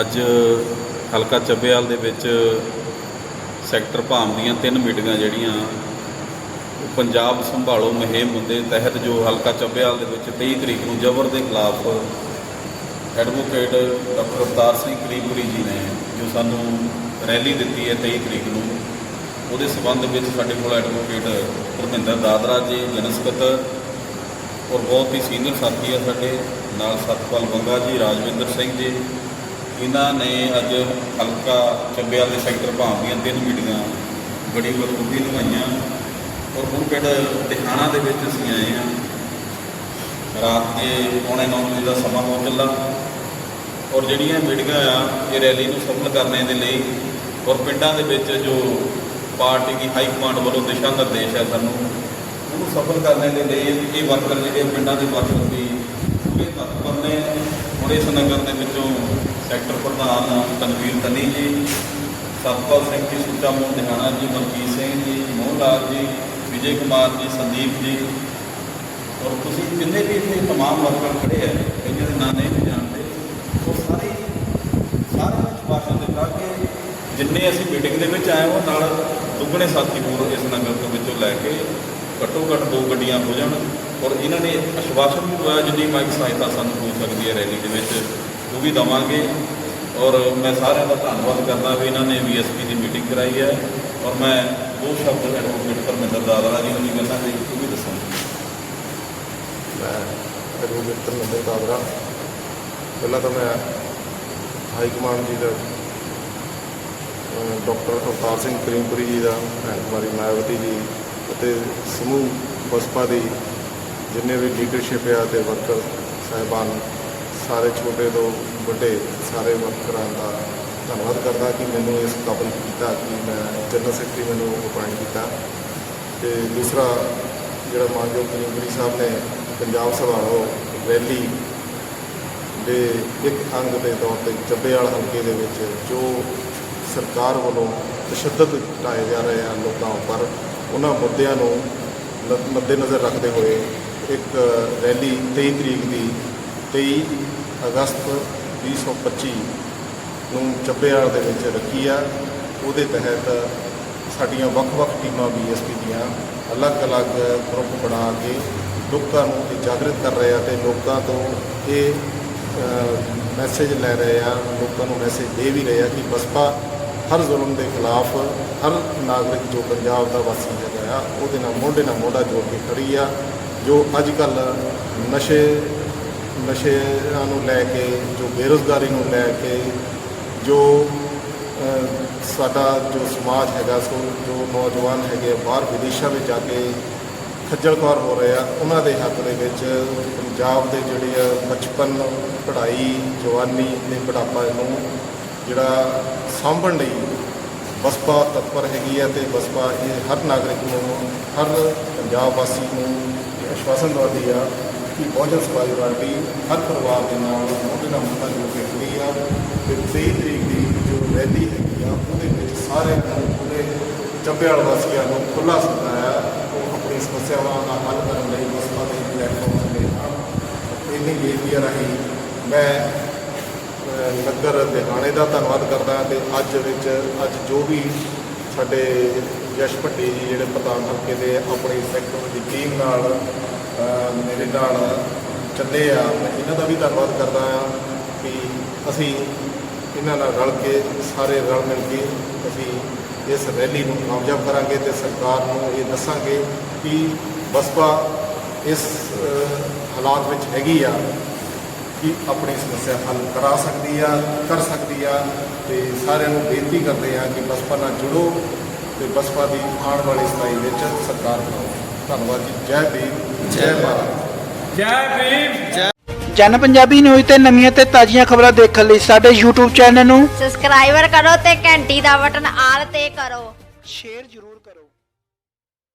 ਅੱਜ ਹਲਕਾ ਚੱਬੇਵਾਲ ਦੇ ਵਿੱਚ ਸੈਕਟਰ ਭਾਮ ਦੀਆਂ ਤਿੰਨ ਮੀਟਿੰਗਾਂ ਜਿਹੜੀਆਂ ਉਹ ਪੰਜਾਬ ਸੰਭਾਲੋ ਮੁਹਿੰਮ ਦੇ ਤਹਿਤ ਜੋ ਹਲਕਾ ਚੱਬੇਵਾਲ ਦੇ ਵਿੱਚ 23 ਤਰੀਕ ਨੂੰ ਜ਼ਬਰ ਦੇ ਖਿਲਾਫ ਐਡਵੋਕੇਟ ਡਾਕਟਰ ਅਵਤਾਰ ਸਿੰਘ ਕਰੀਪੁਰੀ ਜੀ ਨੇ ਜੋ ਸਾਨੂੰ ਰੈਲੀ ਦਿੱਤੀ ਹੈ 23 ਤਰੀਕ ਨੂੰ, ਉਹਦੇ ਸਬੰਧ ਵਿੱਚ ਸਾਡੇ ਕੋਲ ਐਡਵੋਕੇਟ ਧਰਮਿੰਦਰ ਦਾਦਰਾ ਜੀ, ਜਨਸਕਤ ਔਰ ਬਹੁਤ ਹੀ ਸੀਨੀਅਰ ਸਾਥੀ ਆ ਸਾਡੇ, ਨਾਲ ਸਤਪਾਲ ਬੰਗਾ ਜੀ, ਰਾਜਵਿੰਦਰ ਸਿੰਘ ਜੀ ਇਹਨਾਂ ਨੇ ਅੱਜ ਹਲਕਾ ਚੱਬੇਵਾਲ ਦੇ ਸੈਕਟਰ ਭਾਵ ਦੀਆਂ ਤਿੰਨ ਮੀਟਿੰਗਾਂ ਬੜੀ ਬਖੂਬੀ ਨਿਭਾਈਆਂ ਔਰ ਹੁਣ ਪਿੰਡ ਦਿਹਾਣਾ ਦੇ ਵਿੱਚ ਅਸੀਂ ਆਏ ਹਾਂ। ਰਾਤ ਦੇ ਪੌਣੇ ਨੌ ਵਜੇ ਦਾ ਸਮਾਂ ਹੋ ਚੱਲਾ ਔਰ ਜਿਹੜੀਆਂ ਮੀਟਿੰਗਾਂ ਆ, ਇਹ ਰੈਲੀ ਨੂੰ ਸਫਲ ਕਰਨੇ ਦੇ ਲਈ ਔਰ ਪਿੰਡਾਂ ਦੇ ਵਿੱਚ ਜੋ ਪਾਰਟੀ ਦੀ ਹਾਈ ਕਮਾਂਡ ਵੱਲੋਂ ਦਿਸ਼ਾ ਨਿਰਦੇਸ਼ ਹੈ ਸਾਨੂੰ, ਉਹਨੂੰ ਸਫਲ ਕਰਨੇ ਦੇ ਲਈ ਇਹ ਵਰਕਰ ਜਿਹੜੇ ਪਿੰਡਾਂ ਦੇ ਵਰਕਰ ਵੀ ਪੂਰੇ ਤਤਪਰ ਨੇ ਹੁਣ ਇਸ ਨਗਰ ਦੇ ਵਿੱਚੋਂ ਸੈਕਟਰ ਪ੍ਰਧਾਨ ਤਨਵੀਰ ਤਨੀ ਜੀ ਸਤਪਾਲ ਸਿੰਘ ਜੀ ਸੁੱਚਾ ਮੋਹਨ ਦਿਹਾਣਾ ਜੀ ਮਲਕੀਤ ਸਿੰਘ ਜੀ ਮੋਹਨ ਲਾਲ ਜੀ ਵਿਜੇ ਕੁਮਾਰ ਜੀ ਸੰਦੀਪ ਜੀ ਔਰ ਤੁਸੀਂ ਜਿੰਨੇ ਵੀ ਇੱਥੇ तमाम ਵਰਕਰ ਖੜੇ ਆ ਕਈਆਂ ਦੇ ਨਾਂ ਨਹੀਂ ਵੀ ਜਾਣਦੇ ਉਹ ਸਾਰੇ ਸਾਰਿਆਂ ਨੇ ਸ਼ੁਭਾਸ਼ਣ ਦਿੱਤਾ ਕਿ ਜਿੰਨੇ ਅਸੀਂ ਮੀਟਿੰਗ ਦੇ ਵਿੱਚ ਆਏ ਉਹ ਨਾਲ ਦੁੱਗਣੇ ਸਾਥੀ ਹੋਰ ਇਸ ਨਗਰ ਤੋਂ ਵਿੱਚੋਂ ਲੈ ਕੇ ਘੱਟੋ ਘੱਟ ਦੋ ਗੱਡੀਆਂ ਹੋ ਜਾਣ ਔਰ ਇਹਨਾਂ ਨੇ ਆਸ਼ਵਾਸਨ ਵੀ ਦਵਾਇਆ ਜਿੰਨੀ ਮਾਈਕ ਸਹਾਇਤਾ ਸਾਨੂੰ ਹੋ ਸਕਦੀ ਹੈ ਰੈਲੀ ਦੇ ਵਿੱਚ ਉਹ ਵੀ ਦਵਾਂਗੇ। ਔਰ ਮੈਂ ਸਾਰਿਆਂ ਦਾ ਧੰਨਵਾਦ ਕਰਦਾ ਵੀ ਇਹਨਾਂ ਨੇ ਵੀਐਸਪੀ ਦੀ ਮੀਟਿੰਗ ਕਰਾਈ ਹੈ। ਔਰ ਮੈਂ ਦੋ ਸ਼ਬਦ ਐਡਵੋਕੇਟ ਪਰਮਿੰਦਰ ਦਾਦਰਾ ਜੀ ਨੂੰ ਵੀ ਕਹਿੰਦਾ ਤੇ ਉਹ ਵੀ ਦੱਸਾਂਗਾ ਮੈਂ ਐਡਵੋਕੇਟ ਧਰਮਿੰਦਰ ਦਾਦਰਾ। ਪਹਿਲਾਂ ਤਾਂ ਮੈਂ ਹਾਈ ਕਮਾਂਡ ਜੀ ਦਾ, ਅਹ, ਡਾਕਟਰ ਅਵਤਾਰ ਸਿੰਘ ਕਰੀਮਪੁਰੀ ਜੀ ਦਾ, ਭੈਣ ਕੁਮਾਰੀ ਮਾਇਆਵਤੀ ਜੀ ਅਤੇ ਸਮੂਹ ਬਸਪਾ ਦੀ ਜਿੰਨੇ ਵੀ ਲੀਡਰਸ਼ਿਪ ਆ ਤੇ ਵਰਕਰ ਸਾਹਿਬਾਨ ਸਾਰੇ ਛੋਟੇ ਤੋਂ ਵੱਡੇ ਸਾਰੇ ਵਰਕਰਾਂ ਦਾ ਧੰਨਵਾਦ ਕਰਦਾ ਕਿ ਮੈਨੂੰ ਇਸ ਕਾਬਲ ਕੀਤਾ, ਕਿ ਮੈਂ ਜਨਰਲ ਸੈਕਟਰੀ ਮੈਨੂੰ ਅਪਾਇੰਟ ਕੀਤਾ। ਤੇ ਦੂਸਰਾ ਜਿਹੜਾ ਮਾਨਯੋਗ ਕਰੀਮਪੁਰੀ ਸਾਹਿਬ ਨੇ ਪੰਜਾਬ ਸੰਭਾਲੋ ਰੈਲੀ ਦੇ ਇੱਕ ਅੰਗ ਦੇ ਤੌਰ ਤੇ ਚੱਬੇਵਾਲ ਹਲਕੇ ਦੇ ਵਿੱਚ ਜੋ ਸਰਕਾਰ ਵੱਲੋਂ ਤਸ਼ੱਦਦ ਢਾਏ ਜਾ ਰਹੇ ਆ ਲੋਕਾਂ ਉੱਪਰ, ਉਹਨਾਂ ਮੁੱਦਿਆਂ ਨੂੰ ਨ- ਮੱਦੇਨਜ਼ਰ ਰੱਖਦੇ ਹੋਏ ਇੱਕ ਰੈਲੀ 23 ਤਰੀਕ ਦੀ 23 ਅਗਸਤ 2025 ਨੂੰ ਚੱਬੇਵਾਲ ਦੇ ਵਿੱਚ ਰੱਖੀ ਆ। ਉਹਦੇ ਤਹਿਤ ਸਾਡੀਆਂ ਵੱਖ-ਵੱਖ ਟੀਮਾਂ ਬੀਐਸਪੀ ਦੀਆਂ ਅਲੱਗ-ਅਲੱਗ ਗਰੁੱਪ ਬਣਾ ਕੇ ਲੋਕਾਂ ਨੂੰ ਇਹ ਕਰ ਰਹੇ ਆ ਤੇ ਲੋਕਾਂ ਤੋਂ ਇਹ ਮੈਸੇਜ ਲੈ ਰਹੇ ਆ, ਲੋਕਾਂ ਨੂੰ ਮੈਸੇਜ ਦੇ ਵੀ ਰਹੇ ਆ ਕਿ ਬਸਪਾ ਹਰ ਜ਼ੁਲਮ ਦੇ ਖਿਲਾਫ ਹਰ ਨਾਗਰਿਕ ਜੋ ਪੰਜਾਬ ਦਾ ਵਾਸੀ ਹੈਗਾ ਆ, ਉਹਦੇ ਨਾਲ ਮੋਢੇ ਨਾਲ ਮੋਢਾ ਜੋੜ ਕੇ ਖੜੀ ਆ। ਜੋ ਅੱਜ ਕੱਲ ਨਸ਼ੇ ਨਸ਼ਿਆਂ ਨੂੰ ਲੈ ਕੇ ਜੋ ਬੇਰੁਜ਼ਗਾਰੀ ਨੂੰ ਲੈ ਕੇ ਜੋ ਸਾਡਾ ਜੋ ਸਮਾਜ ਹੈਗਾ ਸੋ ਜੋ ਨੌਜਵਾਨ ਹੈਗੇ ਆ, ਬਾਹਰ ਵਿਦੇਸ਼ਾਂ ਵਿੱਚ ਜਾ ਕੇ ਖੱਜਲ ਖੁਆਰ ਹੋ ਰਹੇ ਆ ਉਹਨਾਂ ਦੇ ਹੱਕ ਦੇ ਵਿੱਚ ਪੰਜਾਬ ਦੇ ਜਿਹੜੇ ਆ ਬਚਪਨ ਪੜ੍ਹਾਈ ਜਵਾਨੀ ਤੇ ਬੁਢਾਪਾ ਨੂੰ ਜਿਹੜਾ ਸਾਂਭਣ ਲਈ ਬਸਪਾ ਤਤਪਰ ਹੈਗੀ ਹੈ ਤੇ ਬਸਪਾ ਇਹ ਹਰ ਨਾਗਰਿਕ ਨੂੰ ਹਰ ਪੰਜਾਬ ਵਾਸੀ ਨੂੰ ਆਸ਼ਵਾਸਨ ਦਵਾਉਂਦੀ ਆ ਕਿ ਬਹੁਜਨ ਸਮਾਜ ਪਾਰਟੀ ਹਰ ਪਰਿਵਾਰ ਦੇ ਨਾਲ ਉਹਦੇ ਨਾਲ ਮੁੱਦਾ ਜੋੜ ਕੇ ਖੜੀ ਆ, ਤੇ 23 ਤਰੀਕ ਦੀ ਜੋ ਰੈਲੀ ਹੈਗੀ ਆ, ਉਹਦੇ ਵਿੱਚ ਸਾਰੇ ਪੂਰੇ ਚੱਬੇਵਾਲ ਵਾਸੀਆਂ ਨੂੰ ਖੁੱਲ੍ਹਾ ਸੱਦਾ ਉਹ ਆਪਣੀ ਸਮੱਸਿਆਵਾਂ ਦਾ ਹੱਲ ਕਰਨ ਲਈ ਬਸਪਾ ਦੇ ਪਲੇਟਫਾਰਮ ਤੇ ਆਉਣ ਇੰਨੀ ਬੇਨਤੀ ਰਾਹੀਂ, ਮੈਂ, ਅਹ ਨਗਰ ਦਿਹਾਣੇ ਦਾ ਧੰਨਵਾਦ ਕਰਦਾ ਤੇ ਅੱਜ ਵਿੱਚ, ਅੱਜ ਜੋ ਵੀ ਸਾਡੇ ਯਸ਼ ਭੱਟੀ ਜੀ ਜਿਹੜੇ ਪ੍ਰਧਾਨ ਹਲਕੇ ਦੇ ਆਪਣੀ ਸੈਕਟਰ ਦੀ ਟੀਮ ਨਾਲ ਮੇਰੇ ਨਾਲ ਚੱਲੇ ਆ, ਮੈਂ ਇਹਨਾਂ ਦਾ ਵੀ ਧੰਨਵਾਦ ਕਰਦਾ ਆ ਕਿ ਅਸੀਂ ਇਹਨਾਂ ਨਾਲ ਰਲ ਕੇ, ਸਾਰੇ ਰਲ ਮਿਲ ਕੇ ਅਸੀਂ ਇਸ ਰੈਲੀ ਨੂੰ ਕਾਮਯਾਬ ਕਰਾਂਗੇ ਤੇ ਸਰਕਾਰ ਨੂੰ ਇਹ ਦੱਸਾਂਗੇ ਕਿ ਬਸਪਾ ਇਸ ਹਾਲਾਤ ਵਿੱਚ ਹੈਗੀ ਆ ਕਿ ਆਪਣੀ ਸਮੱਸਿਆ ਹੱਲ ਕਰਾ ਸਕਦੀ ਆ, ਕਰ ਸਕਦੀ ਆ ਤੇ ਸਾਰਿਆਂ ਨੂੰ ਬੇਨਤੀ ਕਰਦੇ ਆ ਕਿ ਬਸਪਾ ਨਾਲ ਜੁੜੋ ਤੇ ਬਸਪਾ ਦੀ ਆਉਣ ਵਾਲੀ ਸਤਾਈ ਵਿੱਚ ਸਰਕਾਰ ਬਣਾਓ। ਧੰਨਵਾਦ ਜੀ। ਜੈ ਭੀਮ ਜੈ ਭਾਰਤ। ਜੈ ਭੀਮ। ਜਨ ਪੰਜਾਬੀ ਨਿਊਜ਼ ਤੇ ਨਵੀਆਂ ਤੇ ਤਾਜ਼ੀਆਂ ਖਬਰਾਂ ਦੇਖਣ ਲਈ ਸਾਡੇ YouTube ਚੈਨਲ ਨੂੰ ਸਬਸਕ੍ਰਾਈਬਰ ਕਰੋ ਤੇ ਘੰਟੀ ਦਾ ਬਟਨ ਆਲ ਤੇ ਕਰੋ। ਸ਼ੇਅਰ ਜ਼ਰੂਰ